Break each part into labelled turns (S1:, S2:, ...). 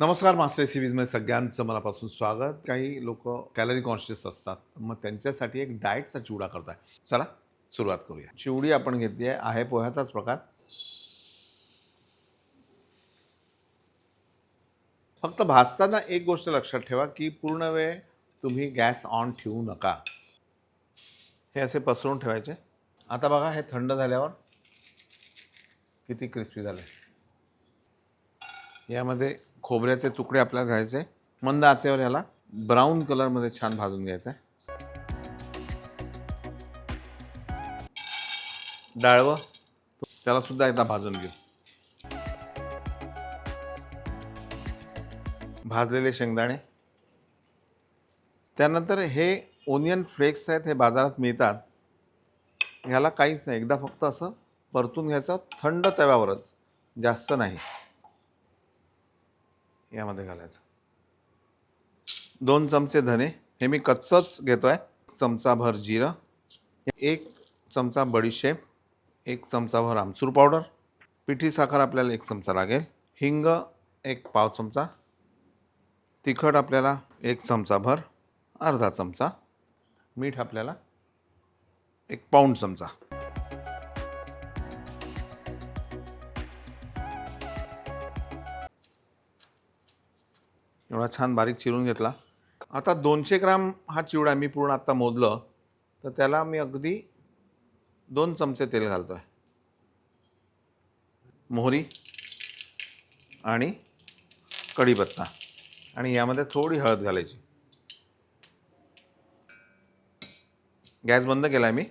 S1: नमस्कार मास्टर सिरीजमध्ये सगळ्यांचं मनापासून स्वागत. काही लोक कॅलरी कॉन्शियस असतात मग त्यांच्यासाठी एक डाएटचा चिवडा करताय. चला सुरुवात करूया. चिवडी आपण घेतली आहे आहे पोह्याचाच प्रकार. फक्त भाजताना एक गोष्ट लक्षात ठेवा की पूर्ण वेळ तुम्ही गॅस ऑन ठेवू नका. हे असे पसरून ठेवायचे. आता बघा हे थंड झाल्यावर किती क्रिस्पी झाले यामध्ये खोबऱ्याचे तुकडे आपल्याला घ्यायचे मंद आचेवर याला ब्राऊन कलरमध्ये छान भाजून घ्यायचं आहे. डाळवं त्याला सुद्धा एकदा भाजून घेऊ. भाजलेले शेंगदाणे. त्यानंतर हे ओनियन फ्लेक्स आहेत हे बाजारात मिळतात. ह्याला काहीच नाही एकदा फक्त असं परतून घ्यायचं थंड तव्यावरच जास्त नाही. यामध्ये घालायचं. दोन चमचे धने. हे मी कच्चंच घेतो आहे चमचाभर जिरं. एक चमचा बडीशेप. एक चमचाभर आमचूर पावडर. पिठी साखर आपल्याला एक चमचा लागेल. हिंग एक पाव चमचा. तिखट आपल्याला एक चमचाभर. अर्धा चमचा. मीठ आपल्याला एक पाऊंड चमचा. एवढा छान बारीक चिरून घेतला. आता दोनशे ग्राम हा चिवडा मी पूर्ण आत्ता मोजलं. तर त्याला मी अगदी दोन चमचे तेल घालतो आहे मोहरी आणि कढीपत्ता. आणि यामध्ये थोडी हळद घालायची. गॅस बंद केला आहे मी.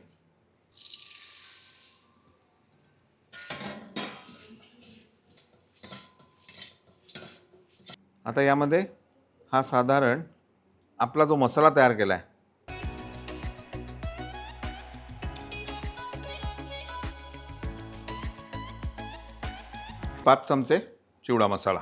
S1: आता यामध्ये हा साधारण आपला जो मसाला तयार केला आहे पाच चमचे चिवडा मसाला.